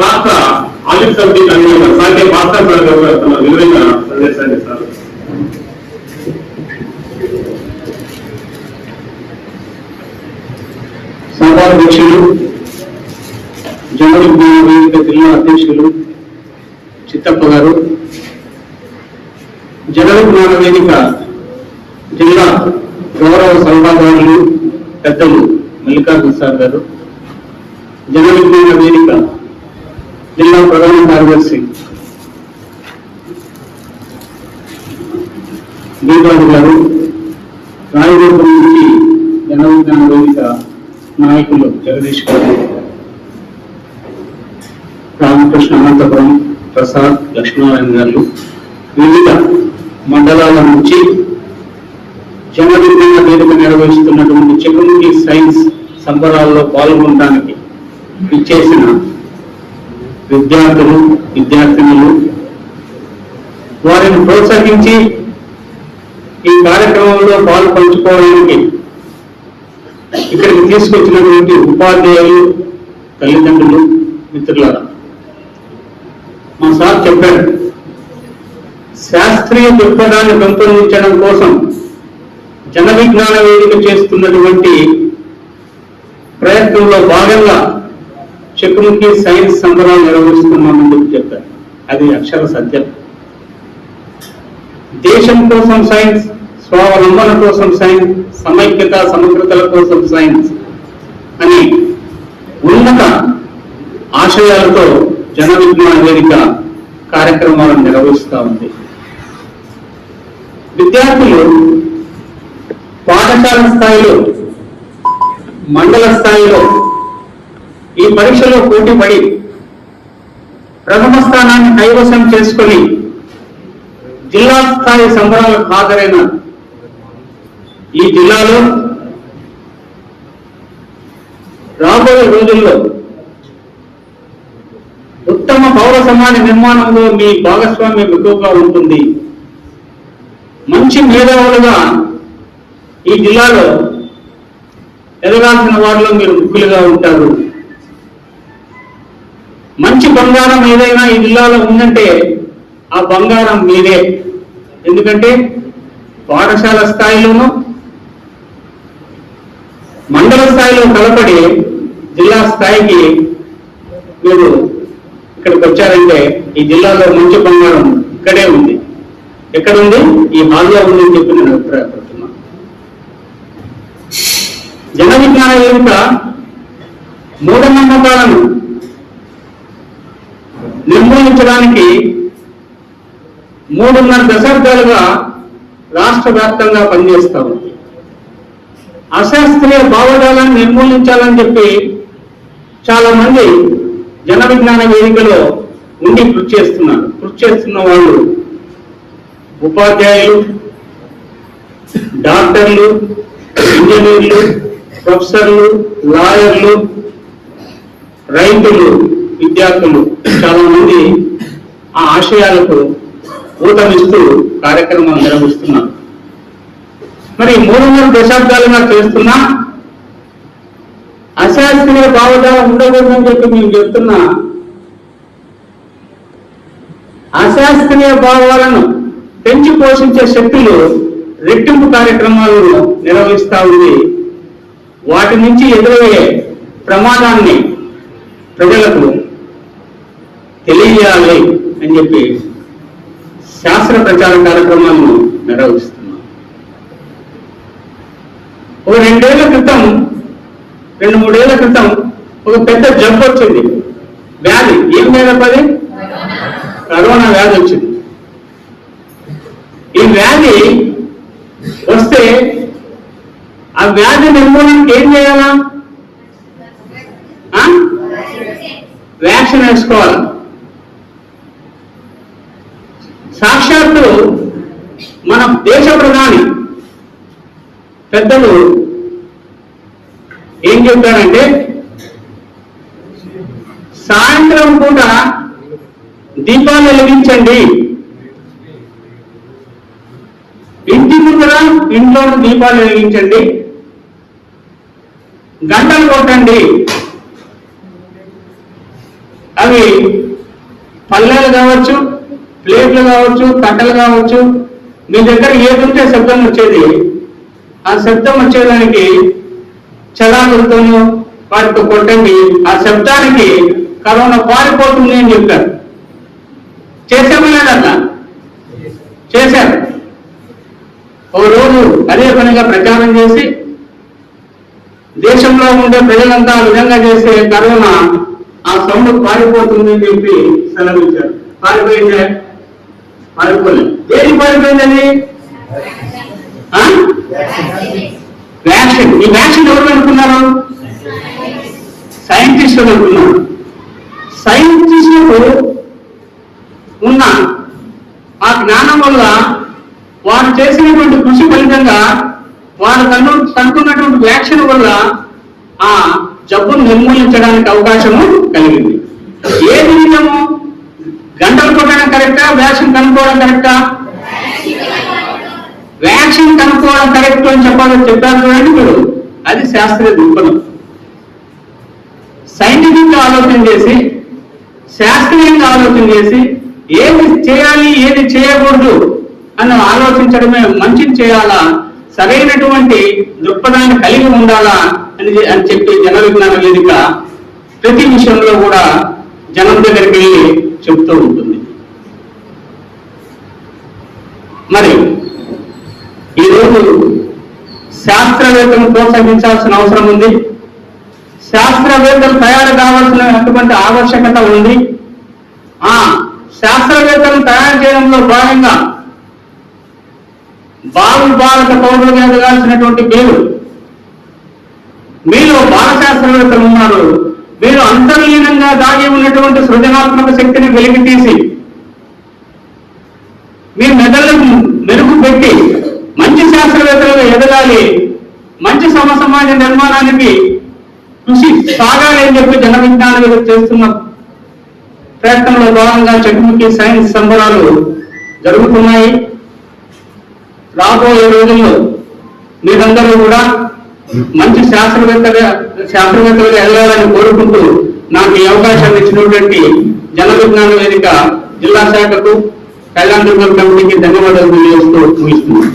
రాష్ట్ర audit committee convener సాగే భాస్కర్ గారు తమ విలువైన సందేశాన్ని ఇస్తారు సభాధ్యక్షులు జనరల్ వేదిక జిల్లా అధ్యక్షులు చిత్తప్ప గారు జనరల్ వేదిక జిల్లా గౌరవ సలహాదారులు పెద్దలు మల్లికార్జున సార్ గారు జనవిజ్ఞాన వేదిక జిల్లా ప్రధాన కార్యదర్శి. దీపావళి గారు రాయదుర్గం నుంచి జనవిజ్ఞాన వేదిక నాయకులు జగదీష్ గారు రామకృష్ణ అనంతపురం ప్రసాద్ లక్ష్మీనారాయణ గారు వివిధ మండలాల నుంచి జనవిజ్ఞాన వేదిక నిర్వహిస్తున్నటువంటి చెకుముకి సైన్స్ సంబరాల్లో పాల్గొనడానికి ఇచ్చేసిన విద్యార్థులు విద్యార్థినులు వారిని ప్రోత్సహించి ఈ కార్యక్రమంలో పాలు పంచుకోవడానికి ఇక్కడికి తీసుకొచ్చినటువంటి ఉపాధ్యాయులు తల్లిదండ్రులు మిత్రులారా మా సార్ చెప్పారు శాస్త్రీయ దృక్పథాన్ని పెంపొందించడం కోసం జన విజ్ఞాన వేదిక చేస్తున్నటువంటి ప్రయత్నంలో భాగంగా చెక్కుముఖి సైన్స్ సంబరాలు నిర్వహిస్తున్నామని చెప్పి చెప్పారు. అది అక్షర సత్యం. దేశం కోసం సైన్స్ స్వావలంబన కోసం సైన్స్ సమైక్యత సమగ్రతల కోసం సైన్స్ అని ఉన్నత ఆశయాలతో జన విజ్ఞాన వేదిక కార్యక్రమాలను నిర్వహిస్తూ ఉంది. విద్యార్థులు పాఠశాల స్థాయిలో మండల స్థాయిలో ఈ పరీక్షలో పోటీ పడి ప్రథమ స్థానాన్ని కైవసం చేసుకొని జిల్లా స్థాయి సంబరాలకు హాజరైన ఈ జిల్లాలో రాబోయే రోజుల్లో ఉత్తమ పౌర సమాజ నిర్మాణంలో మీ భాగస్వామ్యం ఎక్కువగా ఉంటుంది. మంచి మేధావులుగా ఈ జిల్లాలో ఎదగాల్సిన వారిలో మీరు ముఖ్యులుగా ఉంటారు. మంచి బంగారం ఏదైనా ఈ జిల్లాలో ఉందంటే ఆ బంగారం మీదే. ఎందుకంటే పాఠశాల స్థాయిలోనూ మండల స్థాయిలో కలపడి జిల్లా స్థాయికి మీరు ఇక్కడికి వచ్చారంటే ఈ జిల్లాలో మంచి బంగారం ఇక్కడే ఉంది. ఎక్కడ ఉంది ఈ హాల్లో ఉంది అని చెప్పి నేను అభిప్రాయపడుతున్నా. జన విజ్ఞాన వేదిక మూఢనమ్మకాలను నిర్మూలించడానికి మూడున్నర దశాబ్దాలుగా రాష్ట్ర వ్యాప్తంగా పనిచేస్తా ఉంది. అశాస్త్రీయ భావజాలను నిర్మూలించాలని చెప్పి చాలా మంది జన విజ్ఞాన వేదికలో ఉండి కృషి చేస్తున్నారు. కృషి చేస్తున్న వాళ్ళు ఉపాధ్యాయులు డాక్టర్లు ఇంజనీర్లు ప్రొఫెసర్లు లాయర్లు రైతులు. విద్యార్థులు చాలా మంది ఆ ఆశయాలకు ఊతమిస్తూ కార్యక్రమం నిర్వహిస్తున్నారు. మరి మూడున్నర దశాబ్దాలుగా చేస్తున్నా అశాస్త్రీయ భావజాలం ఉండకూడదని చెప్పి మేము చెప్తున్నా. అశాస్త్రీయ భావాలను పెంచి పోషించే శక్తులు రెట్టింపు కార్యక్రమాలను నిర్వహిస్తా ఉంది. వాటి నుంచి ఎదురయ్యే ప్రమాదాన్ని ప్రజలకు తెలియజేయాలి అని చెప్పి శాస్త్ర ప్రచార కార్యక్రమాలను నిర్వహిస్తున్నాం. ఒక రెండేళ్ళ క్రితం రెండు మూడేళ్ళ క్రితం ఒక పెద్ద జబ్బు వచ్చింది. వ్యాధి. ఏం వ్యాధి కరోనా వ్యాధి వచ్చింది. ఈ వ్యాధి వస్తే ఆ వ్యాధి నిర్మూలనకి ఏం చేయాలా? ఆ? వ్యాక్సిన్ వేసుకోవాలి? సాక్షాత్తు మన దేశ ప్రధాని పెద్దలు ఏం చెప్తారంటే సాయంత్రం పూట దీపాలు వెలిగించండి. ఇంటి ముందర ఇంట్లో దీపాలు వెలిగించండి. గంటలు కొట్టండి. అవి పల్లెలు కావచ్చు ప్లేట్లు కావచ్చు కట్టలు కావచ్చు మీ దగ్గర ఏది ఉంటే శబ్దం వచ్చేది. ఆ శబ్దం వచ్చేదానికి చలాకులతోనూ వాటితో కొట్టండి. ఆ శబ్దానికి కరోనా పారిపోతుంది అని చెప్పారు. చేసామా లేదన్నా చేశారు. ఒక రోజు అదే పనిగా ప్రచారం చేసి దేశంలో ఉండే ప్రజలంతా ఆ విధంగా చేసే కరోనా ఆ సౌండ్ పారిపోతుంది అని చెప్పి సెలవిచ్చారు పారిపోయిందే. పారిపోలేదు ఏది పడిపోయిందండి ఆ? వ్యాక్సిన్ ఈ వ్యాక్సిన్ ఎవరు అనుకున్నారు? సైంటిస్టులు అనుకున్నారు? సైంటిస్టులు ఉన్న. ఆ జ్ఞానం వల్ల వారు చేసినటువంటి కృషి ఫలితంగా వారు కను కనుక్కున్నటువంటి వ్యాక్సిన్ వల్ల ఆ జబ్బును నిర్మూలించడానికి అవకాశము కలిగింది. ఏ విధంగా వ్యాక్సిన్ కనుక్కోవడం కరెక్టా? వ్యాక్సిన్ కనుక్కోవడం కరెక్ట్ అని చెప్పాలని చెప్పారు చూడండి మీరు. అది శాస్త్రీయ దృక్పథం. సైంటిఫిక్ ఆలోచన చేసి శాస్త్రీయంగా ఆలోచన చేసి ఏది చేయాలి ఏది చేయకూడదు అని ఆలోచించడమే మంచిది చేయాలా? సరైనటువంటి దృక్పథాన్ని కలిగి ఉండాలా అని అని చెప్పి జన విజ్ఞాన వేదిక ప్రతి విషయంలో కూడా జనం దగ్గరికి వెళ్ళి చెప్తూ ఉంటుంది. మరి ఈరోజు శాస్త్రవేత్తను ప్రోత్సహించాల్సిన అవసరం ఉంది. శాస్త్రవేత్తలు తయారు కావాల్సినటువంటి ఆవశ్యకత ఉంది. ఆ శాస్త్రవేత్తలను తయారు చేయడంలో భాగంగా బాలు భారత పౌరులుగా ఎదగాల్సినటువంటి మీరు మీలో బాల శాస్త్రవేత్తలు ఉన్నారు. మీరు అంతర్లీనంగా దాగి ఉన్నటువంటి సృజనాత్మక శక్తిని వెలికి తీసి మీ మెదళ్ళకు మెరుగు పెట్టి మంచి శాస్త్రవేత్తలుగా ఎదగాలి. మంచి సమ సమాజ నిర్మాణానికి కృషి సాగాలి అని చెప్పి జన విజ్ఞాన చేస్తున్న ప్రయత్నంలో భాగంగా చెక్కుముఖి సైన్స్ సంబరాలు జరుగుతున్నాయి. రాబోయే రోజుల్లో మీరందరూ కూడా మంచి శాస్త్రవేత్తగా శాస్త్రవేత్తలుగా ఎదగాలని కోరుకుంటూ నాకు ఈ అవకాశాన్ని ఇచ్చినటువంటి జన విజ్ఞాన వేదిక జిల్లా శాఖకు కళ్యాణ దుర్గం కమిటీకి ధన్యవాదాలు తెలియజేస్తూ ముగిస్తున్నాను.